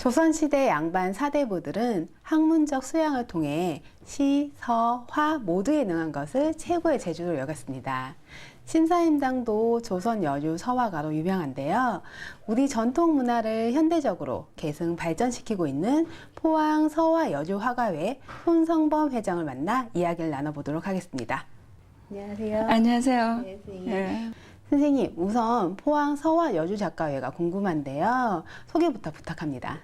조선시대 양반 사대부들은 학문적 수양을 통해 시, 서, 화 모두에 능한 것을 최고의 재주로 여겼습니다. 신사임당도 조선 여류 서화가로 유명한데요. 우리 전통 문화를 현대적으로 계승 발전시키고 있는 포항 서화 여주 화가회 손성범 회장을 만나 이야기를 나눠보도록 하겠습니다. 안녕하세요. 안녕하세요. 네, 선생님. 예. 선생님, 우선 포항 서화 여주 작가회가 궁금한데요. 소개부터 부탁합니다.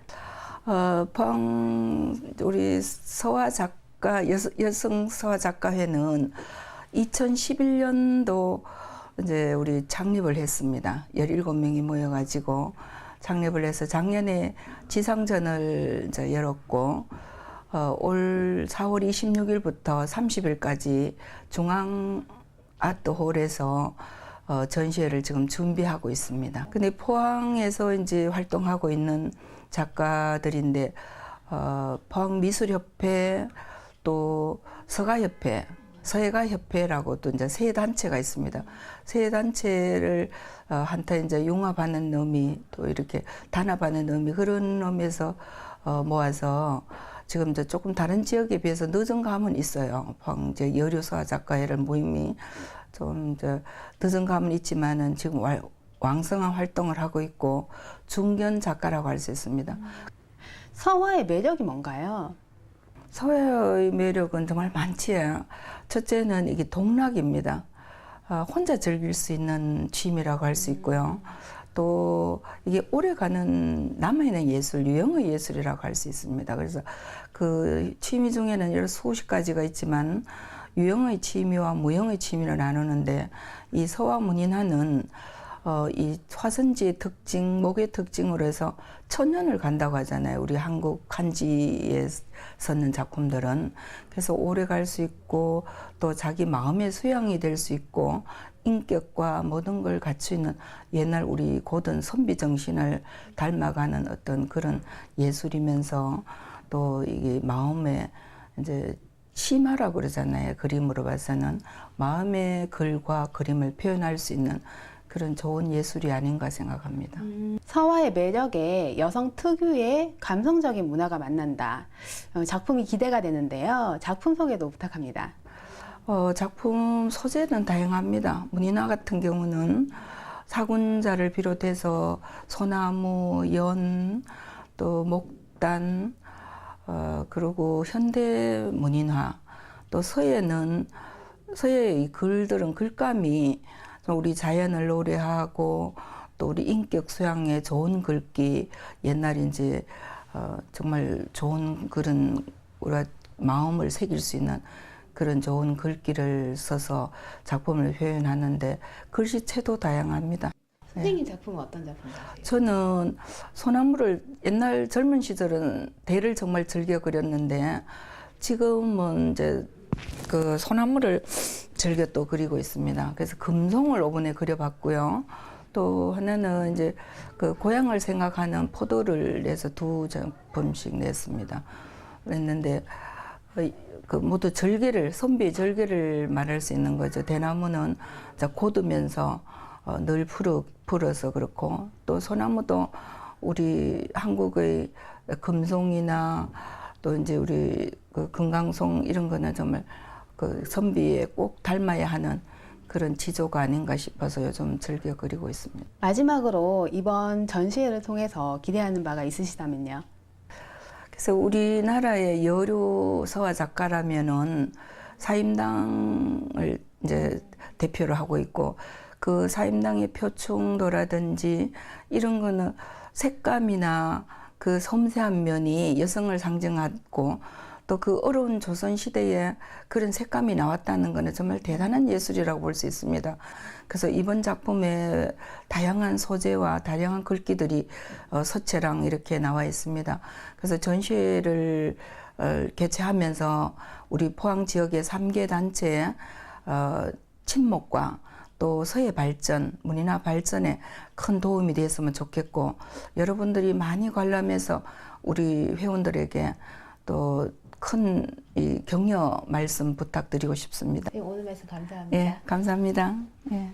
어, 방 우리 서화 작가 여, 여성 서화 작가회는 2011년도 이제 우리 창립을 했습니다. 17명이 모여 가지고 창립을 해서 작년에 지상전을 이제 열었고 어, 올 4월 26일부터 30일까지 중앙 아트홀에서 어, 전시회를 지금 준비하고 있습니다. 근데 포항에서 이제 활동하고 있는 작가들인데 어, 포항 미술협회 또 서가협회, 서예가협회라고 또 이제 세 단체가 있습니다. 세 단체를 어, 한타 이제 융합하는 의미 또 이렇게 단합하는 의미 그런 의미에서 어, 모아서 지금 이제 조금 다른 지역에 비해서 늦은 감은 있어요. 포항 이제 여류서화 작가회를 모임이 좀 이제 늦은 감은 있지만은 지금 왈- 왕성한 활동을 하고 있고 중견 작가라고 할 수 있습니다. 서화의 매력이 뭔가요? 서예의 매력은 정말 많지요. 첫째는 이게 동락입니다. 아, 혼자 즐길 수 있는 취미라고 할 수 있고요. 또 이게 오래가는 남아있는 예술, 유형의 예술이라고 할 수 있습니다. 그래서 그 취미 중에는 여러 수십 가지가 있지만 유형의 취미와 무형의 취미를 나누는데 이 서화 문인화는 어, 이 화선지의 특징, 목의 특징으로 해서 천년을 간다고 하잖아요. 우리 한국 한지에 서는 작품들은. 그래서 오래 갈 수 있고 또 자기 마음의 수양이 될 수 있고 인격과 모든 걸 갖추는 옛날 우리 고든 선비 정신을 닮아가는 어떤 그런 예술이면서 또 이게 마음에 이제 심화라고 그러잖아요. 그림으로 봐서는 마음의 글과 그림을 표현할 수 있는 그런 좋은 예술이 아닌가 생각합니다. 서화의 매력에 여성 특유의 감성적인 문화가 만난다. 어, 작품이 기대가 되는데요. 작품 소개도 부탁합니다. 어, 작품 소재는 다양합니다. 문인화 같은 경우는 사군자를 비롯해서 소나무, 연, 또 목단, 어, 그리고 현대 문인화, 또 서예는 서예의 이 글들은 글감이 좀 우리 자연을 노래하고 또 우리 인격 수양에 좋은 글귀 옛날 이제 어, 정말 좋은 그런 우리가 마음을 새길 수 있는 그런 좋은 글귀를 써서 작품을 표현하는데 글씨체도 다양합니다. 선생님 작품은 어떤 작품이세요? 저는 소나무를 옛날 젊은 시절은 대를 정말 즐겨 그렸는데 지금은 이제 그 소나무를 즐겨 또 그리고 있습니다. 그래서 금송을 오븐에 그려봤고요. 또 하나는 이제 그 고향을 생각하는 포도를 내서 두 작품씩 냈습니다. 그랬는데 어, 그 모두 절개를 선비 절개를 말할 수 있는 거죠. 대나무는 자 고두면서 어, 늘 푸르 풀어서 그렇고 또 소나무도 우리 한국의 금송이나 또 이제 우리 그 금강송 이런 거는 정말 그 선비에 꼭 닮아야 하는 그런 지조가 아닌가 싶어서 요즘 즐겨 그리고 있습니다. 마지막으로 이번 전시회를 통해서 기대하는 바가 있으시다면요. 그래서 우리나라의 여류 서화 작가라면은 사임당을 이제 대표를 하고 있고 그 사임당의 표충도라든지 이런 거는 색감이나 그 섬세한 면이 여성을 상징하고 또 그 어려운 조선 시대에 그런 색감이 나왔다는 거는 정말 대단한 예술이라고 볼 수 있습니다. 그래서 이번 작품에 다양한 소재와 다양한 글귀들이 어, 서체랑 이렇게 나와 있습니다. 그래서 전시회를 어, 개최하면서 우리 포항 지역의 3개 단체의 어, 친목과 또 서해 발전, 문인화 발전에 큰 도움이 되었으면 좋겠고 여러분들이 많이 관람해서 우리 회원들에게 또 큰 이 격려 말씀 부탁드리고 싶습니다. 오늘 말씀 감사합니다. 예, 감사합니다. 예.